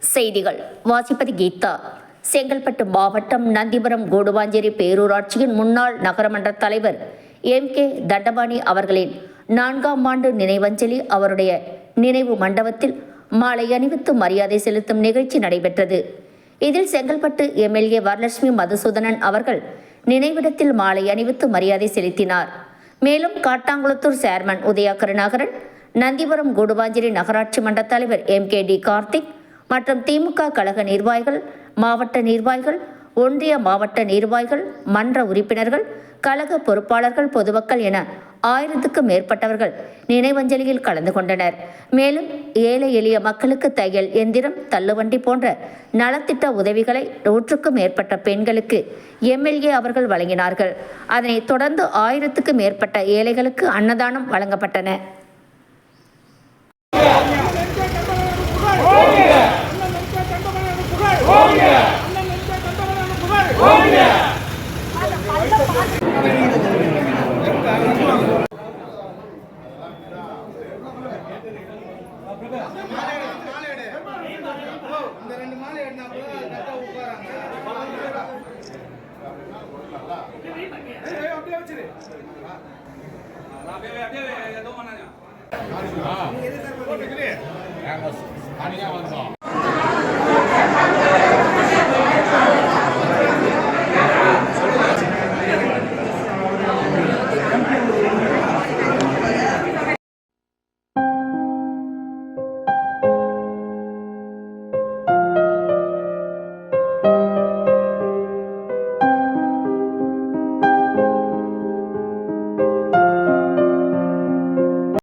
செய்திகள். வாசிப்பது கீதா. செங்கல்பட்டு மாவட்டம் நந்திபுரம் கோடுவாஞ்சேரி பேரூராட்சியின் முன்னாள் நகரமன்ற தலைவர் எம் கே தண்டபாணி அவர்களின் நான்காம் ஆண்டு நினைவஞ்சலி அவருடைய நினைவு மண்டபத்தில் மாலை அணிவித்து மரியாதை செலுத்தும் நிகழ்ச்சி நடைபெற்றது. இதில் செங்கல்பட்டு எம்எல்ஏ வரலட்சுமி மதுசூதனன் அவர்கள் நினைவிடத்தில் மாலை அணிவித்து மரியாதை செலுத்தினார். மேலும் காட்டாங்குளத்தூர் சேர்மன் உதயா கருணாகரன் நந்திபுரம் கூடுவாஞ்சேரி நகராட்சி மன்ற தலைவர் எம் கே டி கார்த்திக் மற்றும் திமுக கழக நிர்வாகிகள் மாவட்ட நிர்வாகிகள் ஒன்றிய மாவட்ட நிர்வாகிகள் மன்ற உறுப்பினர்கள் கழக பொறுப்பாளர்கள் பொதுமக்கள் என ஆயிரத்துக்கும் மேற்பட்டவர்கள் நினைவஞ்சலியில் கலந்து கொண்டனர். மேலும் ஏழை எளிய மக்களுக்கு தையல் எந்திரம் தள்ளுவண்டி போன்ற நலத்திட்ட உதவிகளை நூற்றுக்கும் மேற்பட்ட பெண்களுக்கு எம்எல்ஏ அவர்கள் வழங்கினார்கள். அதனைத் தொடர்ந்து ஆயிரத்துக்கும் மேற்பட்ட ஏழைகளுக்கு அன்னதானம் வழங்கப்பட்டன. இந்த ரெண்டு மாலை எடுத்தாப்புல கரெக்டா உட்காராங்க ஏய், அப்படியே வச்சிரு நாங்க